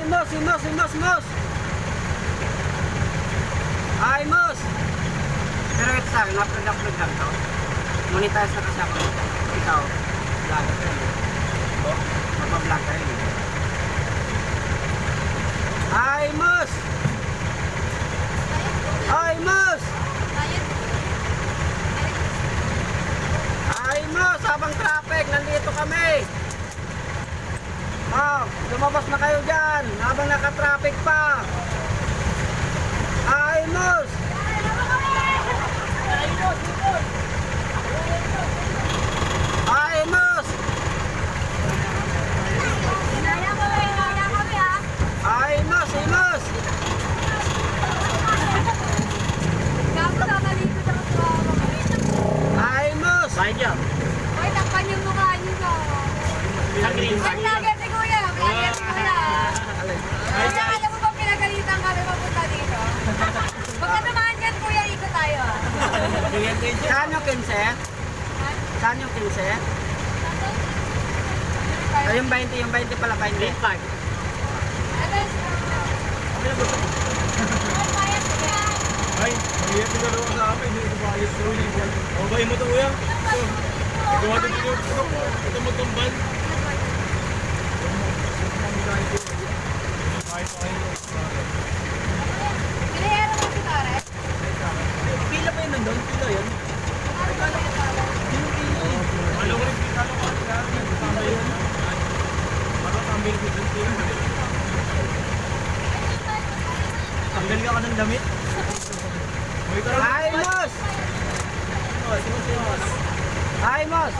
Ay, Mos, Mos, Mos, Mos. Ay, Mos. Pero ito sa akin, upload-upload lang to. Monetize na kasi ako. Ikaw, vlogger ka rin. Oh, Magpa-vlog ka rin. Ay, Mos. Ay, Mos. Ay, Mos, habang traffic, nandito kami. Oh, lumabas na kayo dyan habang naka-traffic pa. Ay, Mos. Ay, Mos. Ay, Mos, ay, Mos. Ay, Mos. Bayad yan. Sa green card. Vlogger si Kuya! Vlogger si Kuya! Kaya alam mo ba pinagalitan kami papunta dito? Pagka tumahan dyan, Kuya, ikot tayo ah. Saan yung 15? Saan yung 15? Ay, yung 20, yung 20 pala, 20. Green card. Ito is... Ay, yan. Mahirap yung dalawa sa amin. Hindi ko maayos ko yun. O, bayin mo ito, kuya. Gawa din ito. Ito magkambal. Kahit pa kayo. Pinahero mo si Tare? Pila pa yun nandun? Pila yun? Alam ko rin, kala ko kanila. Tama yun. Parang kambing ko dun sila. Tanggal ka ka ng damit? Tara. Ay, Mos. Oh, sino si Mos? Ay, Mos.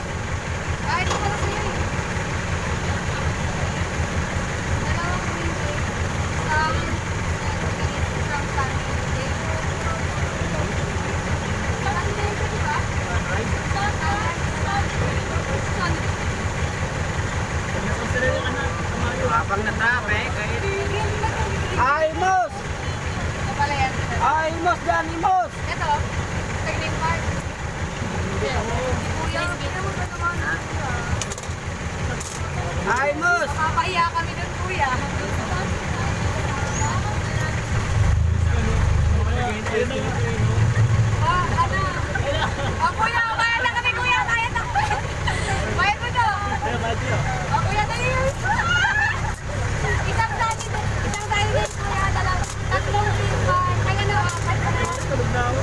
Habang na-traffic, ay di. Ay, Mos. Kapalayan. Ay, Mos, dyan, Mos. Ito, sa green card. Kuya, hindi mo ba naman? Ay, Mos. Nakakahiya kami dun, kuya. Ah, ano? Ah, kuya, bayad na kami, kuya. Bayad na kami. Bayad mo to. Ay, bayad yun. Ah, kuya, dali yun. Isang dali to. Isang dali din, kuya. Dalawang, tatlong green card. Ay, ano, apat na lang. Tulog na ako.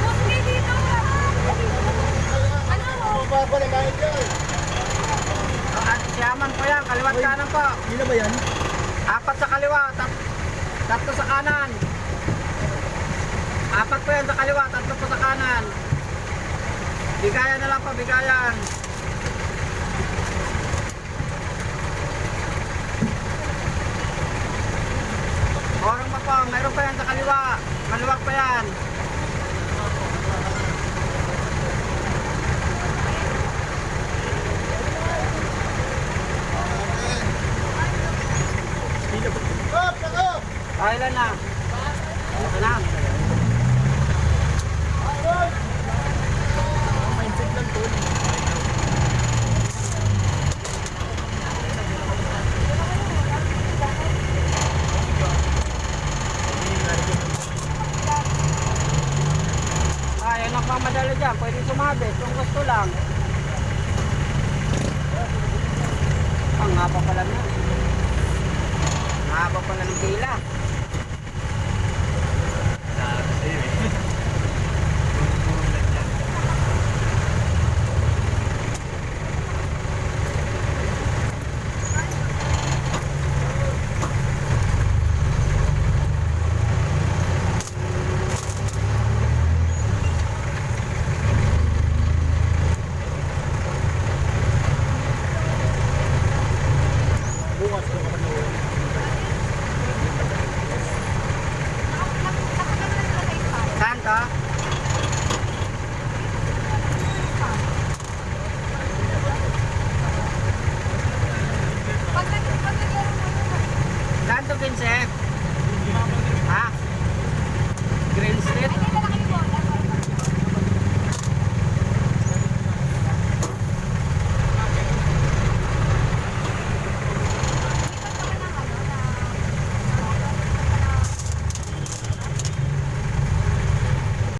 Mostly dito. Ano? Ah, siyaman kanan po. Pila ba yan? Apat sa kaliwa, tat tatlo sa kanan. Apat po yan sa kaliwa, tatlo po sa kanan. Bigayan na lang po, bigayan. Orong pa po, mayroon pa yan sa kaliwa. Maluwag pa yan. Kailan na? Ito na. Mindset lang to. Ay, ang nagmamadali dyan, pwede sumabi kung gusto lang. Ang haba pala na. Ang haba pala ng pila.